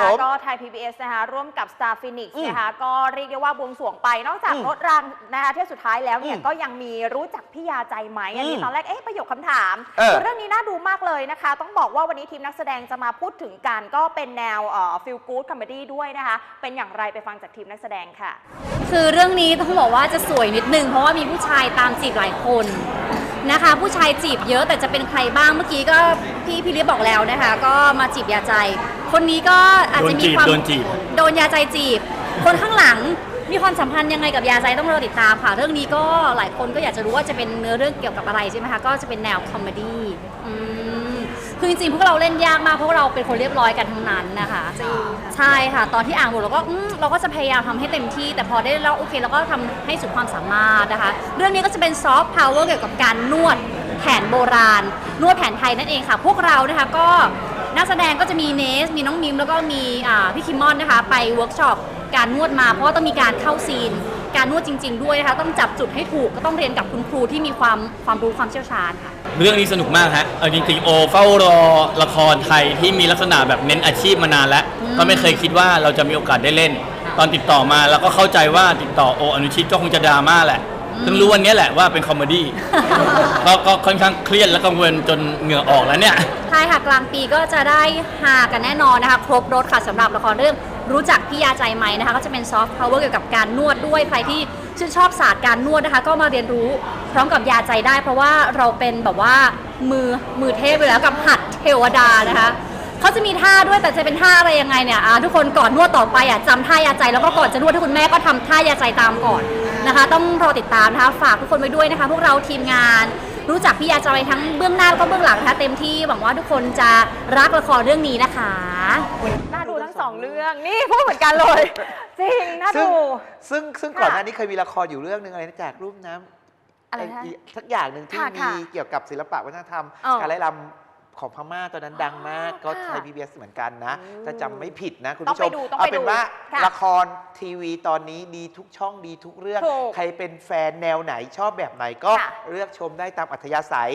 ผมก็ไทย PBS นะคะร่วมกับ Star Phoenix อืมนะคะก็เรียกได้ว่าบวงสรวงไป นอกจากอืมรถรางนะคะเที่ยวสุดท้ายแล้วเนี่ยอืมก็ยังมีรู้จักพี่ยาใจไหมอันนี้อืมตอนแรกเอ๊ะประโยคคำถามเออส่วนเรื่องนี้น่าดูมากเลยนะคะ ต้องบอกว่าวันนี้ทีมนักแสดงจะมาพูดถึงกันก็เป็นแนวฟิลกู๊ดคอมเมดี้ด้วยนะคะ เป็นอย่างไรไปฟังจากทีมนักแสดงค่ะ คือเรื่องนี้ต้องบอกว่าจะสวยนิดนึง เพราะว่ามีผู้ชายตามจีบหลายคน นะคะ ผู้ชายจีบเยอะแต่จะเป็นใครบ้างเมื่อกี้ก็พี่พี่ลิฟบอกแล้วนะคะ ก็มาจีบยาใจ คนนี้ก็อาจจะมีความโดนจีบโดนยาใจจีบ คนข้างหลังมีความสัมพันธ์ยังไงกับยาใจต้องรอติดตามค่ะ เรื่องนี้ก็หลายคนก็อยากจะรู้ว่าจะเป็นเนื้อเรื่องเกี่ยวกับอะไรใช่ไหมคะก็จะเป็นแนวคอมเมดี้อืมคือจริงๆพวกเราเล่นยากมากเพราะว่าเราเป็นคนเรียบร้อยกันทั้งนั้นนะคะ ใช่ค่ะ ตอนที่อ่านบทเราก็อืมเราก็จะพยายามทำให้เต็มที่ แต่พอได้แล้วโอเคเราก็ทำให้สุดความสามารถนะคะ เรื่องนี้ก็จะเป็นซอฟต์พาวเวอร์เกี่ยวกับการนวดแผนโบราณ นวดแผนไทยนั่นเองค่ะ พวกเรานะคะก็นักแสดงก็จะมีเนส มีน้องมิมแล้วก็มีอ่าพี่คิมมอนนะคะ ไปเวิร์กช็อป การนวดมา เพราะว่าต้องมีการเข้าซีน การนวดจริง ๆ ด้วยนะคะต้องจับจุดให้ถูกก็ต้องเรียนกับคุณครูที่มีความความรู้ความเชี่ยวชาญค่ะ เรื่องนี้สนุกมากฮะเอาจริงๆโอเฝ้ารอละครไทยที่มีลักษณะแบบเน้นอาชีพมานานแล้วอืมก็ไม่เคยคิดว่าเราจะมีโอกาสได้เล่น ตอนติดต่อมาเราก็เข้าใจว่าติดต่อโออนุชิตก็คงจะดราม่าแหละเพิ่งรู้วันนี้แหละว่าเป็นคอมเมดี้ ก็ก็ค่อนข้างเครียดและกังวลจนเหงื่อออกแล้วเนี่ย ใช่ค่ะกลางปีก็จะได้ฮากันแน่นอนนะคะ ครบรถค่ะสำหรับละครเรื่อง รู้จักพี่ยาใจไหมนะคะ ก็จะเป็นซอฟต์พาวเวอร์เกี่ยวกับการนวดด้วยใครที่ชื่นชอบศาสตร์การนวดนะคะ ก็มาเรียนรู้พร้อมกับยาใจได้ เพราะว่าเราเป็นแบบว่ามือมือเทพไปแล้วกับหัดเทวดานะคะเขาจะมีท่าด้วยแต่จะเป็นท่าอะไรยังไงเนี่ยทุกคนก่อนนวดต่อไปอะจำท่ายาใจแล้วก็ก่อนจะนวดให้คุณแม่ก็ทำท่ายาใจตามก่อนนะคะ ต้องรอติดตามนะคะฝากทุกคนไว้ด้วยนะคะ พวกเราทีมงานรู้จักพี่ยาจอยทั้งเบื้องหน้าแล้วก็เบื้องหลังนะคะเต็มที่หวังว่าทุกคนจะรักละครเรื่องนี้นะคะ ทั้งสองเรื่องนี่พูดเหมือนกันเลย จริงน่าซึ่งดู ซึ่งซึ่งค่ะก่อนหน้านี้เคยมีละครอยู่เรื่องหนึ่งอะไรนะจากรูปน้ำอะไรคะอีสักอย่างหนึ่งที่ค่ะมีค่ะเกี่ยวกับศิลปะวัฒนธรรมอ๋อการไล่รำของพม่าตอนนั้นดังมากก็ค่ะไทยพีบีเหมือนกันนะ อืมถ้าจำไม่ผิดนะคุณต้องผู้ชไปม ดูต้องเอาไปเป็นดูว่าค่ะละครทีวีตอนนี้ดีทุกช่องดีทุกเรื่อง ถูกใครเป็นแฟนแนวไหนชอบแบบไหนก็ค่ะ เลือกชมได้ตามอัธยาศัย